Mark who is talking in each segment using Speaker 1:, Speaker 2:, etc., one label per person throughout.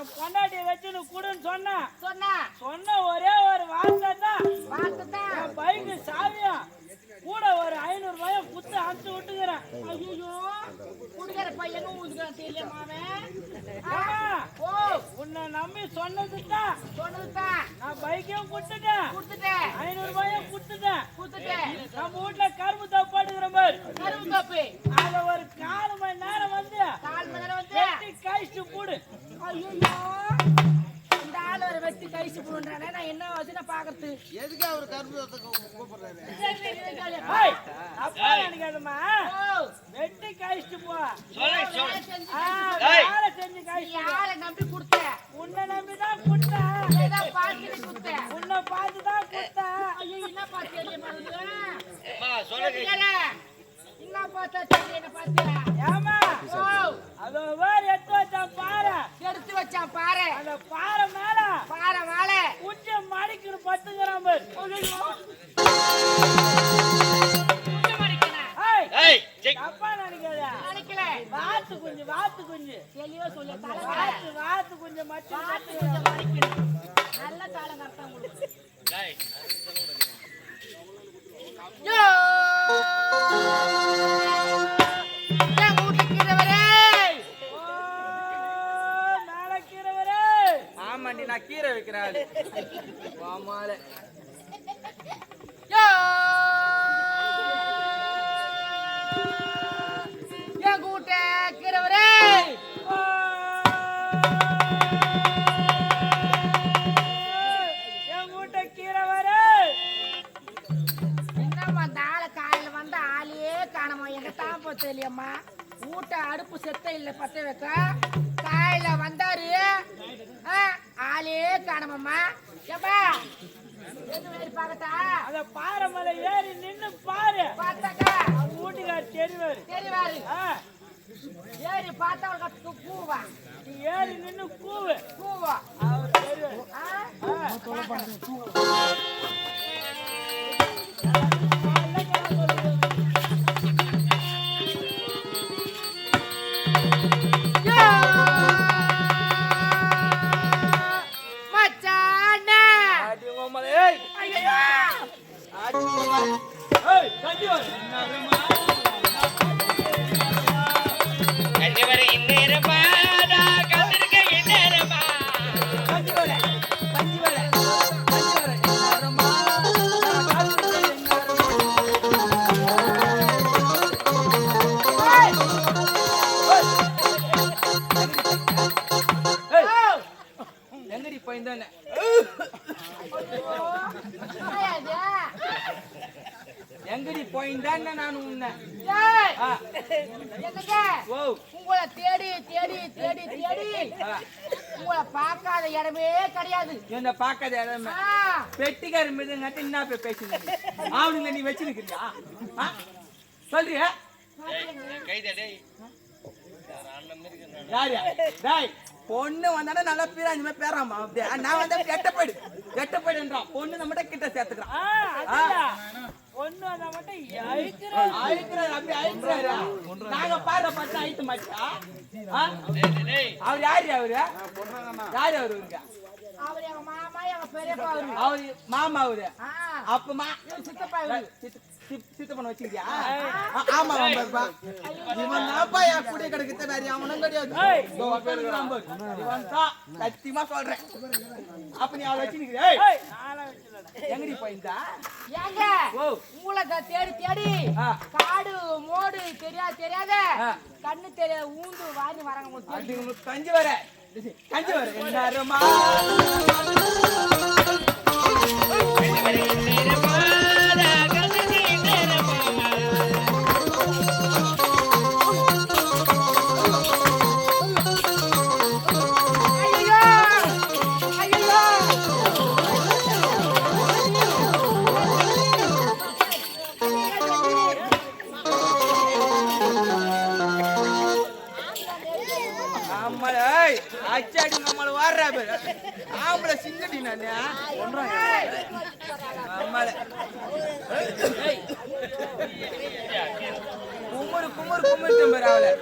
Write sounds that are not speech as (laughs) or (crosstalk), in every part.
Speaker 1: என் பொண்டாட்டியை வச்சு நீ குடுன்னு சொன்னா
Speaker 2: சொன்னா.
Speaker 1: சொன்ன ஒரே ஒரு வார்த்தை தான்.
Speaker 2: பார்த்துதான்
Speaker 1: என் பைக்கு சாவியம் கூட ஒரு ஐநூறு ரூபாய குத்து அனுப்பிச்சு விட்டுக்கிறேன்.
Speaker 2: ஐயோ குடுக்கிற பையன் ஊதுக்கிறான் தெரியல ஓ.
Speaker 1: உன்னை நம்பி சொன்னதுக்கு தான் பைக்கையும் கொடுத்துட்டேன்.
Speaker 2: கொடுத்துட்டேன்.
Speaker 1: ஐநூறு ரூபாயும் கொடுத்துட்டேன்.
Speaker 2: கொடுத்துட்டேன்.
Speaker 1: நம்ம வீட்டுல கரும்பு தப்பாடுகிற மாதிரி.
Speaker 2: கரும்பு தப்பு.
Speaker 1: அத ஒரு கால் மணி நேரம் வந்து
Speaker 2: கால் மணி நேரம் வந்து
Speaker 1: வெட்டி கழிச்சு போடு.
Speaker 2: ஐயோ இந்த ஆள் ஒரு வெட்டி கழிச்சு போடுறானே நான் என்ன வச்சு நான் பாக்குறது
Speaker 3: எதுக்கு அவர் கரும்பு கூப்பிடுறாரு?
Speaker 1: அப்பா நினைக்காதம்மா வெட்டி கழிச்சு போ.
Speaker 2: வேலை செஞ்சு கழிச்சு யாரை நம்பி என்ன பார்த்தா தெரியல என்ன பார்த்தியா?
Speaker 1: ஏமா அதோ வேறு எடுத்து வச்சான் பாரு
Speaker 2: எடுத்து வச்சான் பாரு
Speaker 1: அந்த பாறை மேல
Speaker 2: பாரு. வாழை
Speaker 1: குஞ்ச மடிக்கிற பாரு
Speaker 2: குஞ்சு.
Speaker 1: தப்பா நினைக்காத.
Speaker 2: நினைக்கல.
Speaker 1: வாத்து குஞ்சு வாத்து குஞ்சு.
Speaker 2: தெளிவா சொல்லு தலை
Speaker 1: வாத்து வாத்து குஞ்சு மட்டும்
Speaker 2: பார்த்து கொஞ்சம் மடிக்கணும். நல்ல காலம்
Speaker 4: டேய்,
Speaker 2: யோ!
Speaker 3: ஆமாண்டி நான் கீரை வைக்கிறேன். (laughs) ஆமால
Speaker 2: செத்த இல்லை பத்த வைக்க. காலையில வந்தாரு. ஆளே காணோமம்மா. பார்க்கட்டா?
Speaker 1: அந்த பாறை ஏறி நின்னு பாரு.
Speaker 2: பார்த்தாக்கா?
Speaker 1: வீட்டுக்கார் தெரிவாரு.
Speaker 2: தெரிவாரு. ஏறி பார்த்தா அவளுக்கு பூவா?
Speaker 1: நீ ஏறி நின்னு கூவு.
Speaker 2: பூவா?
Speaker 1: அவர் தெரிவாரு.
Speaker 2: உங்களை தேடி தேடி தேடி தேடி. உங்களை பார்க்காத இடமே கிடையாது.
Speaker 3: என்ன பார்க்காத இடமே. பெட்டிக்கார மீதுங்காட்டி என்ன போய் பேசுங்க அவனுங்களை நீ வச்சிருக்கிறியா? சொல்றியா?
Speaker 4: டேய், என் கைதா, டேய். யார் அண்ணன் மாதிரி இருக்கிறான்.
Speaker 3: யாரு? டேய். பொண்ணு வந்தானே நல்லா பேர் அந்த மாதிரி பேராமா அப்படியே. நான் வந்தா கெட்ட போயிடு. கெட்ட போயிடுன்றான் பொண்ணு நம்மகிட்ட கிட்ட சேர்த்துக்கிறான்.
Speaker 1: பொண்ணு வந்தா மட்டும் அழிக்கிறாரு.
Speaker 3: அழிக்கிறாரு அப்படி அழிக்கிறாரு. நாங்க மாட்டா?
Speaker 4: டேய், டேய், டேய்.
Speaker 3: அவர் யாரு அவரு? யாரு அவரு
Speaker 2: அவர் மாமா அவரு.
Speaker 3: அப்ப மா
Speaker 2: சித்தப்பா
Speaker 3: சித்தப்பன வச்சுக்கிறியா ஆ, ஆமா ஆமாப்பா இவன் தான்ப்பா என் கூட கிடக்குது. வேற அவனும் கிடையாது. சத்தியமா சொல்றேன். அப்ப நீ அவளை
Speaker 1: வச்சிடலடா.
Speaker 3: எங்கடி போயிருந்தா?
Speaker 2: ஏங்க
Speaker 3: ஓ.
Speaker 2: உங்களை த- தேடி தேடி. காடு மோடு தெரியாது தெரியாத. கண்ணு தெரியாத ஊந்து வாங்கி வராங்க உங்களுக்கு
Speaker 3: உங்களுக்கு கஞ்சி வர கஞ்சி வர குமுறு குமுறு குமுறு தம்பர் அவளை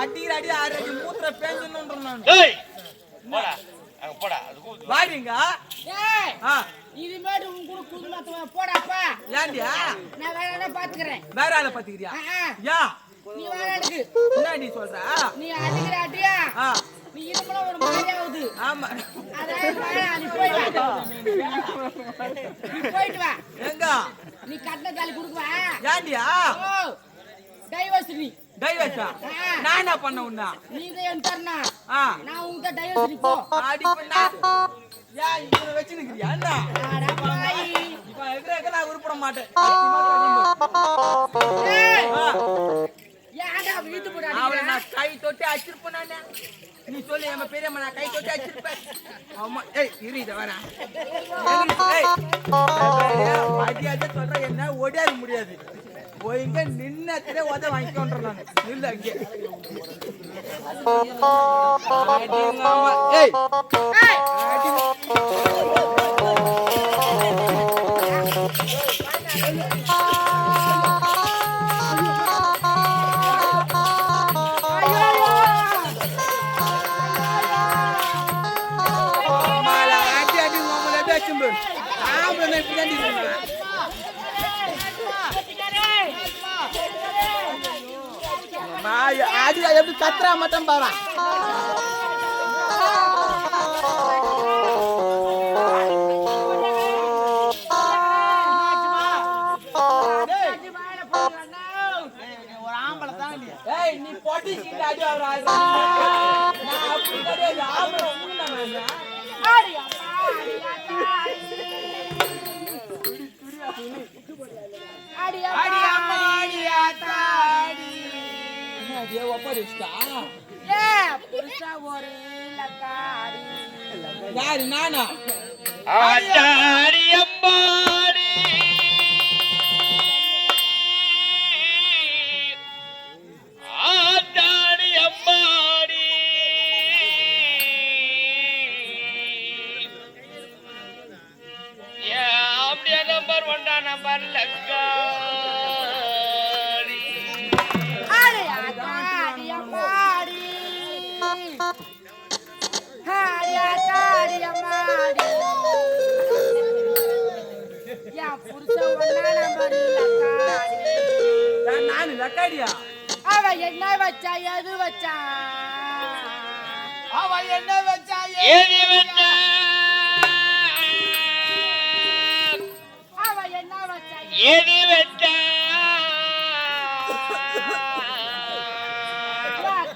Speaker 3: மழை பெஞ்சணுன்ற நான்
Speaker 4: டேய் போடா அங்க போடா அது கூப்பிட்டு
Speaker 3: வாடிங்க
Speaker 2: ஏய்
Speaker 3: ஆ
Speaker 2: இதுமேட்டு உன் கூட குடும்பத்தை போடாப்பா
Speaker 3: ஏண்டியா
Speaker 2: நான் வேற பாத்துக்கிறேன்
Speaker 3: வேற ஆளை பாத்துக்கிறியா
Speaker 2: ஆ, ஆ.
Speaker 3: யா
Speaker 2: நீ வேற எடுக்கு
Speaker 3: என்ன நீ சொல்ற?
Speaker 2: நீ இருக்கலாம் ஒரு மாதிரி ஆகுது.
Speaker 3: ஆமா.
Speaker 2: அதான் நீ போயிட்டு வா. நீ போயிட்டு வா.
Speaker 3: எங்க?
Speaker 2: நீ கட்டின தாலி கொடுக்குவா
Speaker 3: ஏண்டியா
Speaker 2: ஓ டைவர்ஸ் நீ.
Speaker 3: டைவர்ஸா நான் என்ன பண்ண உன்னா?
Speaker 2: நீ தான் என் தரணா.
Speaker 3: ஆ.
Speaker 2: நான் உங்ககிட்ட டைவர்ஸ் நீ போ.
Speaker 3: அடி பண்ணா. யா இவனை வச்சு நிக்கிறியா? என்ன?
Speaker 2: பாய்
Speaker 3: இப்ப இருக்கிற இருக்கிற நான் உருப்பட மாட்டேன். அவளை நான் கை தொட்டு அடிச்சிருப்பேன் நானு நீ சொல்லு என் பெரியம்மா நான் கை தொட்டு அடிச்சிருப்பேன் ஆமா ஏய் இரு இத வரேன் என்ன ஓடியாது முடியாது போயிங்க நின்னத்திலே உத வாங்கிக்கோன்ற நான் இல்ல அங்கே. ஏய் ஆம்பளை தான் இருக்கணும் மாய ஆடி எப்படி கத்துறா மட்டும் பாரா ஏய் நீ பொட்டி சீட்டு அடி வர
Speaker 4: ஏன் அப்படியே நம்பர் ஒன்றா நம்பர் லக்காடி
Speaker 3: நான் லக்காடியா?
Speaker 2: அவ என்ன வச்சா எது வச்சா?
Speaker 3: அவ என்ன வச்சா
Speaker 4: ஏதி வந்த
Speaker 2: அவ என்ன வச்சா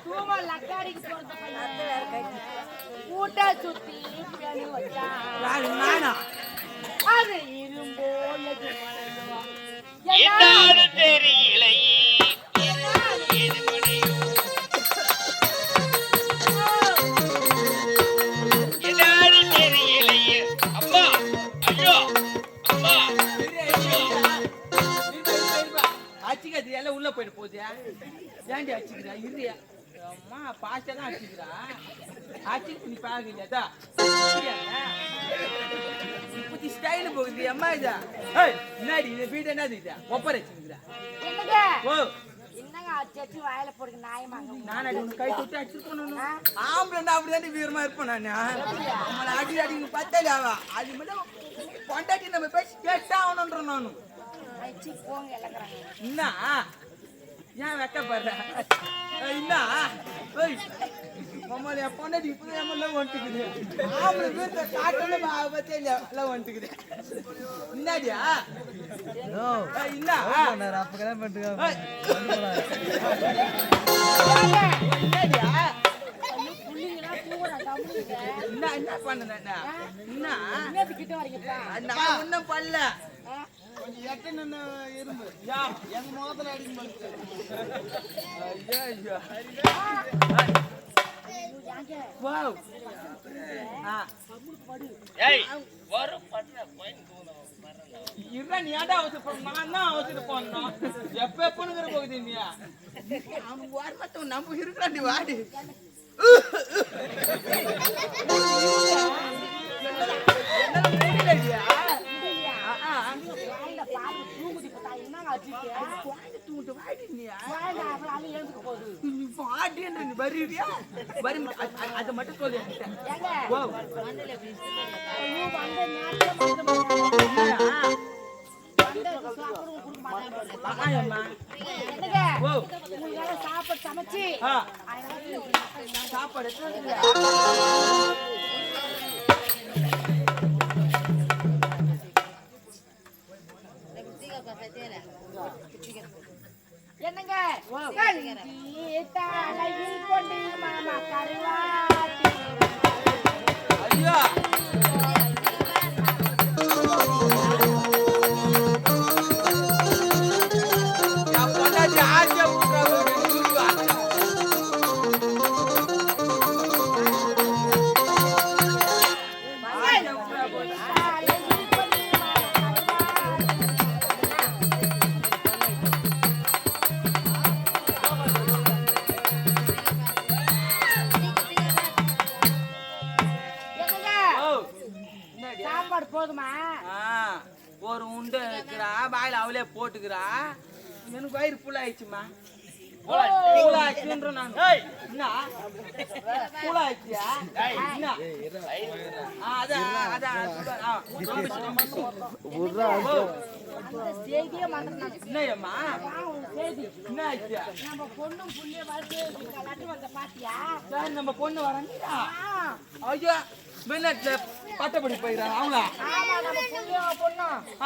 Speaker 2: தூம லக்காடிக்கு கூட்ட சுத்தி வச்சா.
Speaker 3: நானா?
Speaker 2: அது
Speaker 3: ஏன்டி அச்சிக்கிறா இருறியா? அம்மா பாஸ்டா தான் அச்சிக்கிறா அச்சிக்கு நீ பாக்கலையாதா இப்படி ஸ்டைல் போகுது அம்மா இதா. ஏய் என்னடி இந்த வீடு என்னது இதா? ஒப்பர
Speaker 2: என்னங்க?
Speaker 3: ஓ. பொண்டாட்டி நம்ம பேசி கேட்டா ஆகணுன்ற நானும் என்ன? ஏன் வெக்கப்படுற என்ன ஓய் மம்மால என் பொண்டாட்டி இப்பதான் எம்எல்லாம் வந்துட்டுக்குது ஆம்பளை வீட்டுல காட்டல பத்தே இல்ல எல்லாம் என்ன ஏய். என்னடியா
Speaker 2: புள்ளிங்களாம் தூங்குறா தம்புங்க
Speaker 3: என்ன என்ன பண்ண என்ன
Speaker 2: கிட்ட
Speaker 3: நான் பண்ணல யா, ஐயோ, ஐயோ. வாவ். ஆ,
Speaker 4: ஏய் வரும் பண்ண கோயின்
Speaker 3: இருடா, நீ ஏன்டா அவசரப்படுற? நான் தான் அவசரம் பண்ணணும். எப்ப எப்பனுங்கிற போகுது நீ? அவனுக்கு வரமாட்டோம், நம்ம இருக்கிறாண்டி, வாடி. என்னால அது மட்டும் சொல்லு
Speaker 2: சாப்பாடு சமைச்சு
Speaker 3: சாப்பாடு Gracias.
Speaker 2: என்னங்க? தலையில் கொண்டு மாமா கருவாட்டி
Speaker 3: ஐயா. உண்டை இருக்கிறா வாயில் அவளே போட்டுக்கிறா. எனக்கு வயிறு ஃபுல்லாயிடுச்சுமா
Speaker 2: நம்ம
Speaker 3: பொண்ணு.
Speaker 2: வரீங்களா
Speaker 3: ஐயோ வெளிநாட்டுல பட்டப்படி போயிடறாங்க அவங்களா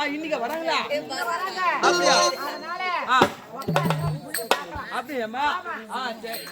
Speaker 3: இன்னைக்கு வராங்களா அப்படியா அப்படியாம்மா? ஆ சரி.